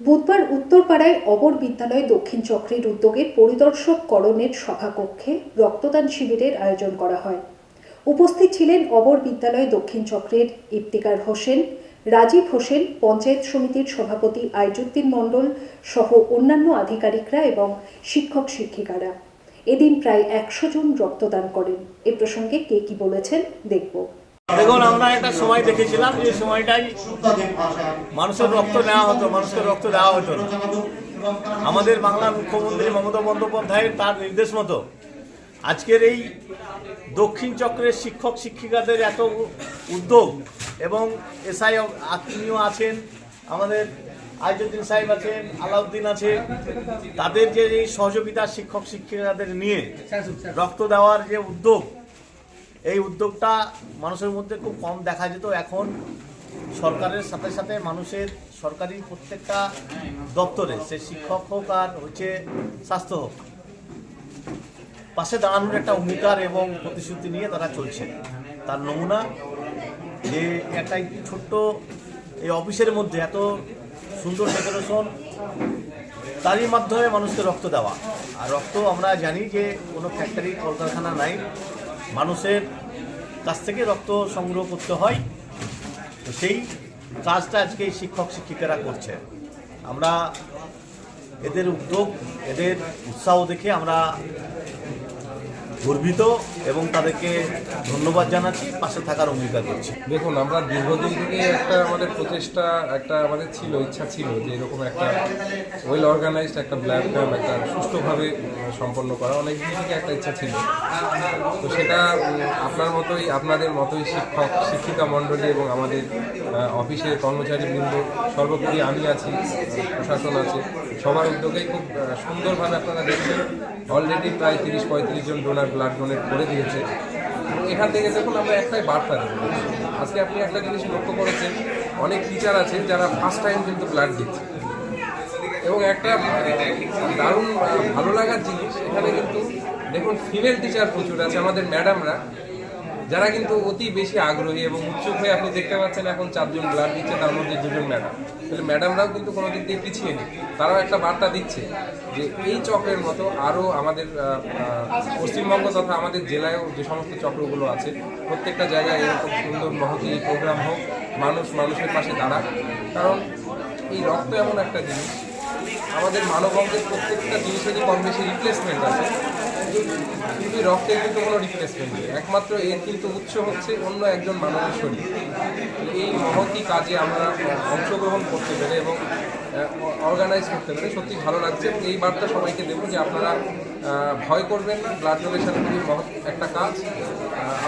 বুধবার উত্তরপাড়ায় অবর বিদ্যালয় দক্ষিণ চক্রের উদ্যোগে পরিদর্শক করণের সভাকক্ষে রক্তদান শিবিরের আয়োজন করা হয়। উপস্থিত ছিলেন অবর বিদ্যালয় দক্ষিণ চক্রের ইফতিকার হোসেন, রাজীব হোসেন, পঞ্চায়েত সমিতির সভাপতি আইজুদ্দিন মণ্ডল সহ অন্যান্য আধিকারিকরা এবং শিক্ষক শিক্ষিকারা। এদিন প্রায় একশো জন রক্তদান করেন। এ প্রসঙ্গে কে কি বলেছেন দেখব। দেখুন, আমরা একটা সময় দেখেছিলাম, যে সময়টাই মানুষের রক্ত নেওয়া হতো মানুষের রক্ত দেওয়া হতো আমাদের বাংলার মুখ্যমন্ত্রী মমতা বন্দ্যোপাধ্যায়ের তার নির্দেশ মতো আজকের এই দক্ষিণ চক্রের শিক্ষক শিক্ষিকাদের এত উদ্যোগ এবং এসআই আত্মীয় আছেন, আমাদের আইজুদ্দিন সাহেব আছেন, আলাউদ্দিন আছে, তাদের যে এই সহযোগিতা শিক্ষক শিক্ষিকাদের নিয়ে রক্ত দেওয়ার যে উদ্যোগ এই উদ্যোগটা মানুষের মধ্যে খুব কম দেখা যেত। এখন সরকারের সাথে সাথে মানুষের সরকারি প্রত্যেকটা দপ্তরে, সে শিক্ষক হোক আর হচ্ছে স্বাস্থ্য হোক, পাশে দাঁড়ানোর একটা অঙ্গীকার এবং প্রতিশ্রুতি নিয়ে তারা চলছে। তার নমুনা যে একটা ছোট্ট এই অফিসের মধ্যে এত সুন্দর ডেকোরেশন, তারই মাধ্যমে মানুষকে রক্ত দেওয়া। আর রক্ত আমরা জানি যে কোনো ফ্যাক্টরি কলকারখানা নাই। মানুষের কাছ থেকে রক্ত সংগ্রহ করতে হয়। তো সেই কাজটা আজকে শিক্ষক শিক্ষিকারা করছে। আমরা এদের উদ্যোগ, এদের উৎসাহ দেখে আমরা গর্বিত এবং তাদেরকে ধন্যবাদ জানাচ্ছি, পাশে থাকার অঙ্গীকার করছি। দেখুন, আমরা দীর্ঘদিন থেকে একটা আমাদের প্রচেষ্টা, একটা আমাদের ছিল, ইচ্ছা ছিল যে এরকম একটা ওয়েল অর্গানাইজড একটা ব্লাড ক্যাম্প একটা সুষ্ঠুভাবে সম্পন্ন করা। অনেক দিন থেকে একটা ইচ্ছা ছিল। তো সেটা আপনার মতোই, আপনাদের মতোই শিক্ষক, শিক্ষিকা মণ্ডলী এবং আমাদের অফিসের কর্মচারীবৃন্দ সর্বোপরি আমি আছি, প্রশাসন আছে, সবার উদ্যোগেই খুব সুন্দরভাবে আপনারা দেখছেন। অলরেডি প্রায় তিরিশ পঁয়ত্রিশ জন ডোনার ব্লাড ডোনেট করে দিয়েছে। এখান থেকে দেখুন আমরা একটাই বার্তা দেবো। আজকে আপনি একটা জিনিস লক্ষ্য করেছেন, অনেক টিচার আছে যারা ফার্স্ট টাইম কিন্তু ব্লাড দিচ্ছে। এবং একটা দারুণ ভালো লাগার জিনিস, এখানে কিন্তু দেখুন ফিমেল টিচার প্রচুর আছে, আমাদের ম্যাডামরা যারা কিন্তু অতি বেশি আগ্রহী এবং উৎসুক হয়ে আপনি দেখতে পাচ্ছেন এখন চারজন ব্লাড দিচ্ছে, তার মধ্যে দুজন ম্যাডাম। তাহলে ম্যাডামরাও কিন্তু কোনো দিক দিয়ে পিছিয়ে নেই। তারাও একটা বার্তা দিচ্ছে যে এই চক্রের মতো আরও আমাদের পশ্চিমবঙ্গ তথা আমাদের জেলায়ও যে সমস্ত চক্রগুলো আছে, প্রত্যেকটা জায়গায় এরকম সুন্দর মহতি প্রোগ্রাম হোক, মানুষ মানুষের পাশে দাঁড়াক। কারণ এই রক্ত এমন একটা জিনিস, আমাদের মানবঙ্গের প্রত্যেকটা জিনিসেরই কম বেশি রিপ্লেসমেন্ট আছে। কিন্তু রক্তের কিন্তু কোনো রিপ্লেসমেন্ট নেই। একমাত্র এর কিন্তু উৎস হচ্ছে অন্য একজন মানবের শরীর। এই মহতি কাজে আমরা অংশগ্রহণ করতে পারি এবং অর্গানাইজ করতে পারি সত্যি ভালো লাগছে। এই বার্তা সবাইকে দেবো যে আপনারা ভয় করবেন না ব্লাড ডোনেশন খুবই মহৎ একটা কাজ।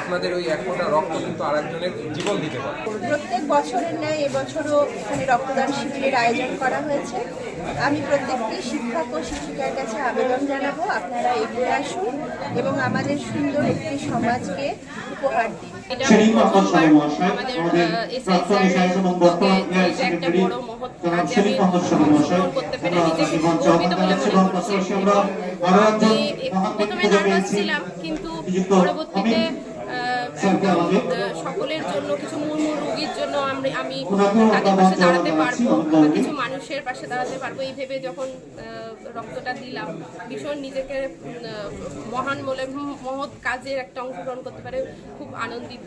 আপনাদের ওই এক ফোঁটা রক্ত কিন্তু আরেকজনের জীবন দিতে পারে। প্রত্যেক বছরের ন্যায় এবছরও এখানে রক্তদান শিবিরের আয়োজন করা হয়েছে। আমি প্রত্যেকটি শিক্ষক ও শিক্ষিকার কাছে আবেদন জানাব আপনারা এগিয়ে আসুন এবং আমাদের সুন্দর একটি সমাজকে উপহার দিন। এটা আমাদের এসআই বর্তমান একটা বড় মহৎ কাজে আমি প্রথমে নার্ভাস ছিলাম কিন্তু পরবর্তীতে সকলের জন্য কিছু মুর্মু রোগীর জন্য আমি আমি তাদের পাশে দাঁড়াতে পারব বা কিছু মানুষের পাশে দাঁড়াতে পারব। এই ভেবে যখন রক্তটা দিলাম ভীষণ নিজেকে মহান বলে মহৎ কাজের একটা অংশগ্রহণ করতে পারে খুব আনন্দিত।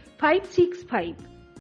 five six five